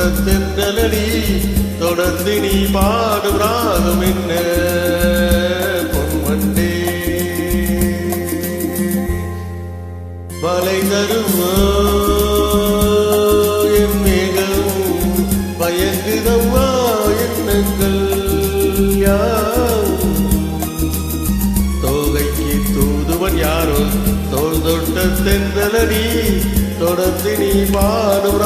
தூதுவன் தென்றலடி தொடர்ந்து நீ பாடும் ராகம் என்ன? பொன்வண்டே. வலை தருமோ? என் மேகம்? பயங்குதம்மா எண்ணங்கள் யாவும்? தோகைக்கு தூதுவன் யாரோ? தோல் தொட்ட தென்றலடி. தொடர்ந்து நீ பாடும்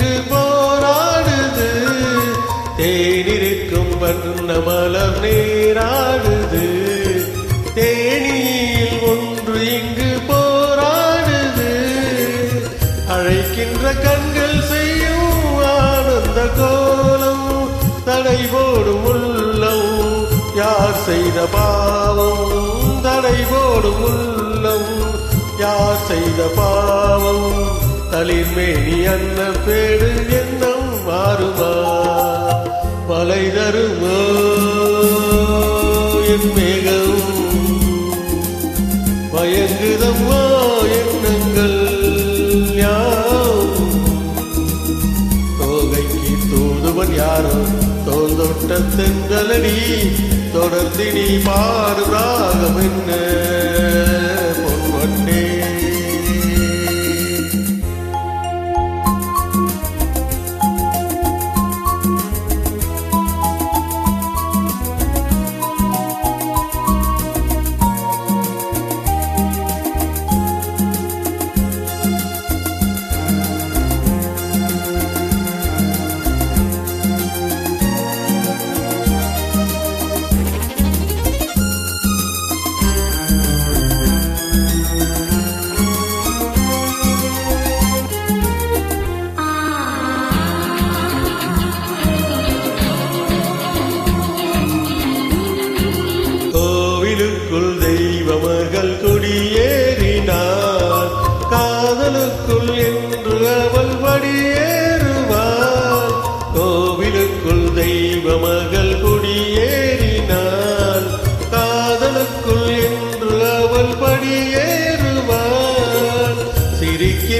ஒன்று போராடுது. தேனிருக்கும் வண்ண மலர் நேராடுது. தேனியில் ஒன்று இங்கு போராடுது. அழைக்கின்ற கண்கள் செய்யும் ஆனந்த கோலம். தடை போடும் உள்ளம் யார் செய்த பாவம்? தடை போடும் உள்ளம் யார் செய்த பாவம்? தளிர்மேனி அன்ன பேடு எண்ணம் மாறுமா? பலை தருமோ? என் மேகம் பயங்குதம்மா எண்ணங்கள் தோகைக்கு தூதுவன் யாரோ தோல் தொட்ட தென்றலடி தொடர்ந்து நீ பாடு ராகம் என்ன?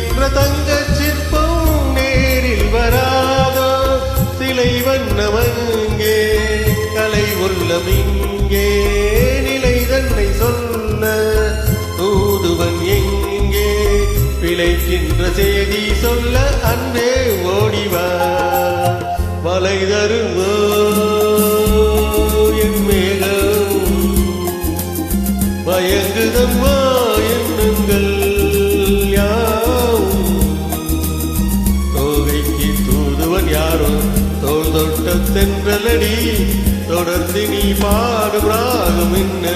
சிரிக்கின்ற தங்க சிற்பம் நேரில் வராதோ? சிலை வண்ணமங்கே கலை உள்ளமிங்கே நிலை தன்னை சொல்ல தூதுவன் எங்கே? பிழைக்கின்ற செய்தி சொல்ல அன்பே ஓடிவா. மலை தருவோ என் மேகம். பயங்குதம்மா தூதுவன் யாரோ? தோல் தொட்ட தென்றலடி. தொடர்ந்து நீ பாடும் ராகம் என்ன?